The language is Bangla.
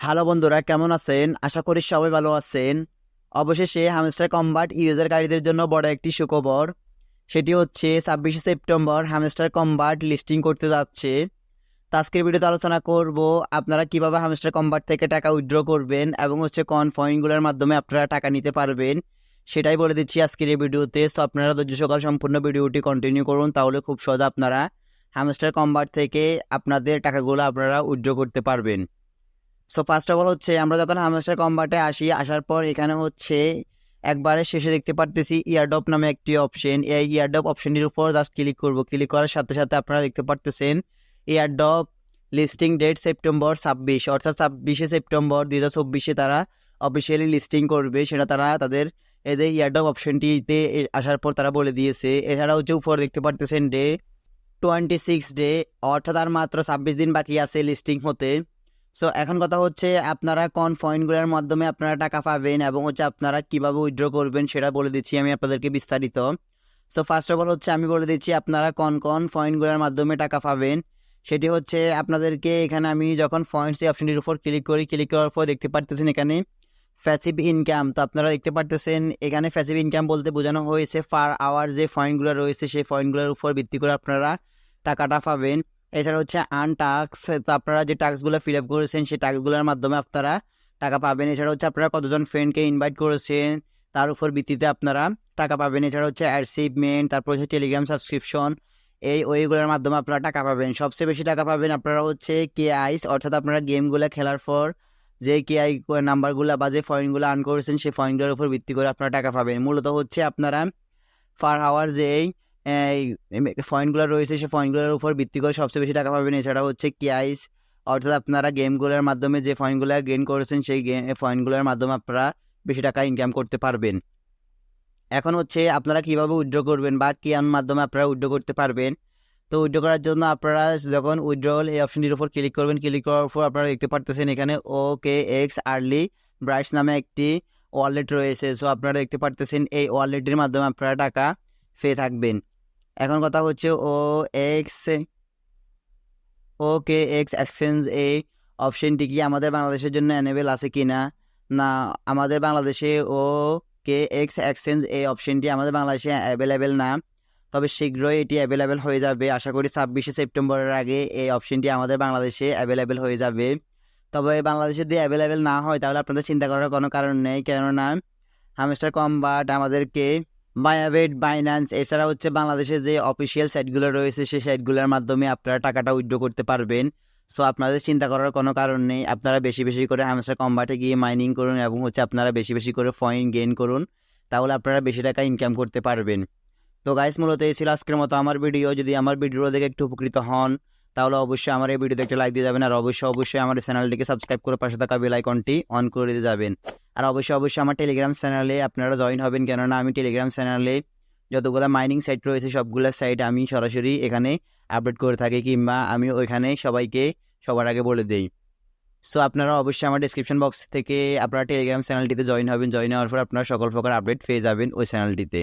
হ্যালো বন্ধুরা, কেমন আছেন? আশা করি সবাই ভালো আছেন। অবশেষে হ্যামস্টার কম্বাট ইউজারকারীদের জন্য বড় একটি সুখবর। সেটি হচ্ছে, ছাব্বিশে সেপ্টেম্বর হ্যামস্টার কম্বাট লিস্টিং করতে যাচ্ছে। তো আজকের ভিডিওতে আলোচনা করব, আপনারা কীভাবে হ্যামস্টার কম্বাট থেকে টাকা উইথড্র করবেন এবং হচ্ছে কন পয়েন্টগুলোর মাধ্যমে আপনারা টাকা নিতে পারবেন। সেটাই বলে দিচ্ছি আজকের এই ভিডিওতে। সো আপনারা ধৈর্য সকাল সম্পূর্ণ ভিডিওটি কন্টিনিউ করুন, তাহলে খুব সহজে আপনারা হ্যামস্টার কম্বাট থেকে আপনাদের টাকাগুলো আপনারা উইথড্র করতে পারবেন। সো ফার্স্ট অফ অল হচ্ছে, আমরা যখন হামেশার কম্বাটে আসি, আসার পর এখানে হচ্ছে একবারে শেষে দেখতে পারতেছি ইয়ারডপ নামে একটি অপশন এই ইয়ারডপ অপশনটির উপর জাস্ট ক্লিক করব। ক্লিক করার সাথে সাথে আপনারা দেখতে পারতেছেন ইয়ারডপ লিস্টিং ডেট সেপ্টেম্বর ছাব্বিশ। অর্থাৎ ছাব্বিশে সেপ্টেম্বর দু হাজার চব্বিশে তারা অফিসিয়ালি লিস্টিং করবে। সেটা তারা তাদের এই যে ইয়ারডপ অপশনটিতে আসার পর তারা বলে দিয়েছে। এছাড়া হচ্ছে উপর দেখতে পারতেছেন ডে টোয়েন্টি সিক্স ডে অর্থাৎ আর মাত্র ছাব্বিশ দিন বাকি আছে লিস্টিং হতে। সো এখন কথা হচ্ছে আপনারা কোন পয়েন্টগুলোর মাধ্যমে আপনারা টাকা পাবেন এবং হচ্ছে আপনারা কীভাবে উইথড্র করবেন সেটা বলে দিচ্ছি আমি আপনাদেরকে বিস্তারিত। সো ফার্স্ট অফ অল হচ্ছে আমি বলে দিচ্ছি আপনারা কোন কোন পয়েন্টগুলোর মাধ্যমে টাকা পাবেন। সেটি হচ্ছে আপনাদেরকে এখানে আমি যখন পয়েন্টস এই অপশনটির উপর ক্লিক করি ক্লিক করার পর দেখতে পারতেছেন এখানে ফ্যাসিভ ইনকাম তো আপনারা দেখতে পারতেছেন এখানে ফ্যাসিভ ইনকাম বলতে বোঝানো হয়েছে ফার আওয়ার যে পয়েন্টগুলো রয়েছে, সেই পয়েন্টগুলোর উপর ভিত্তি করে আপনারা টাকাটা পাবেন। এছাড়া হচ্ছে আন টাক্স তো আপনারা যে টাস্কগুলো ফিল আপ করেছেন, সেই টাস্কগুলোর মাধ্যমে আপনারা টাকা পাবেন। এছাড়া হচ্ছে আপনারা কতজন ফ্রেন্ডকে ইনভাইট করেছেন, তার উপর ভিত্তিতে আপনারা টাকা পাবেন। এছাড়া হচ্ছে অ্যাচিভমেন্ট তারপর হচ্ছে টেলিগ্রাম সাবস্ক্রিপশন এই ওইগুলোর মাধ্যমে আপনারা টাকা পাবেন। সবচেয়ে বেশি টাকা পাবেন আপনারা হচ্ছে কে আইস অর্থাৎ আপনারা গেমগুলো খেলার পর যে কে আই নাম্বারগুলো বা যে পয়েন্টগুলো আর্ন করেছেন, সেই পয়েন্টগুলোর উপর ভিত্তি করে আপনারা টাকা পাবেন। মূলত হচ্ছে আপনারা পার আওয়ার যে এই পয়েন্টগুলো রয়েছে, সেই পয়েন্টগুলোর উপর ভিত্তি করে সবচেয়ে বেশি টাকা পাবেন। এছাড়া হচ্ছে কিআইস অর্থাৎ আপনারা গেমগুলোর মাধ্যমে যে পয়েন্টগুলো গেইন করেছেন, সেই গেম পয়েন্টগুলোর মাধ্যমে আপনারা বেশি টাকা ইনকাম করতে পারবেন। এখন হচ্ছে আপনারা কীভাবে উইথড্র করবেন বা কি মাধ্যমে আপনারা উইথড্র করতে পারবেন? তো উইথড্র করার জন্য আপনারা যখন উইথড্রল এই অপশনটির উপর ক্লিক করবেন ক্লিক করার উপর আপনারা দেখতে পারতেছেন এখানে ও কে এক্স আর্লি ব্রাইস নামে একটি ওয়ালেট রয়েছে। সো আপনারা দেখতে পারতেছেন এই ওয়ালেটের মাধ্যমে আপনারা টাকা পেয়ে থাকবেন। এখন কথা হচ্ছে O X O K X exchange এই অপশনটি কি আমাদের বাংলাদেশের জন্য অ্যানেবেল আছে কি না না আমাদের বাংলাদেশে ও কে এক্স এক্সচেঞ্জ এই অপশনটি আমাদের বাংলাদেশে অ্যাভেলেবেল না। তবে শীঘ্রই এটি অ্যাভেলেবেল হয়ে যাবে। আশা করি ছাব্বিশে সেপ্টেম্বরের আগে এই অপশনটি আমাদের বাংলাদেশে অ্যাভেলেবেল হয়ে যাবে। তবে বাংলাদেশে যদি অ্যাভেলেবেল না হয়, তাহলে আপনাদের চিন্তা করার কোনো কারণ নেই। কেননা হামেস্টার কম্বাট আমাদেরকে বায়াবেট বাইন্যান্স এছাড়া হচ্ছে বাংলাদেশের যে অফিসিয়াল সাইটগুলো রয়েছে, সেই সাইটগুলোর মাধ্যমে আপনারা টাকাটা উইথড্র করতে পারবেন। সো আপনাদের চিন্তা করার কোনো কারণ নেই। আপনারা বেশি বেশি করে হামেশা কম্বাটে গিয়ে মাইনিং করুন এবং হচ্ছে আপনারা বেশি বেশি করে ফয়েন গেইন করুন। তাহলে আপনারা বেশি টাকা ইনকাম করতে পারবেন। তো গাইস মূলত এই ছিল আজকের মতো আমার ভিডিও যদি আমার ভিডিও দেখে একটু উপকৃত হন, তাহলে অবশ্যই আমার এই ভিডিওতে একটা লাইক দিয়ে যাবেন। আর অবশ্যই অবশ্যই আমার চ্যানেলটিকে সাবস্ক্রাইব করে পাশে থাকা বেল আইকনটি অন করে দিতে যাবেন। আর অবশ্যই অবশ্যই আমার টেলিগ্রাম চ্যানেলে আপনারা জয়েন হবেন। কেননা আমি টেলিগ্রাম চ্যানেলে যতগুলো মাইনিং সাইট রয়েছে, সবগুলো সাইট আমি সরাসরি এখানে আপডেট করে থাকি কিংবা আমি ওইখানে সবাইকে সবার আগে বলে দিই। সো আপনারা অবশ্যই আমার ডিসক্রিপশন বক্স থেকে আপনারা টেলিগ্রাম চ্যানেলটিতে জয়েন হবেন। জয়েন হওয়ার পর আপনারা সকল প্রকার আপডেট পেয়ে যাবেন ওই চ্যানেলটিতে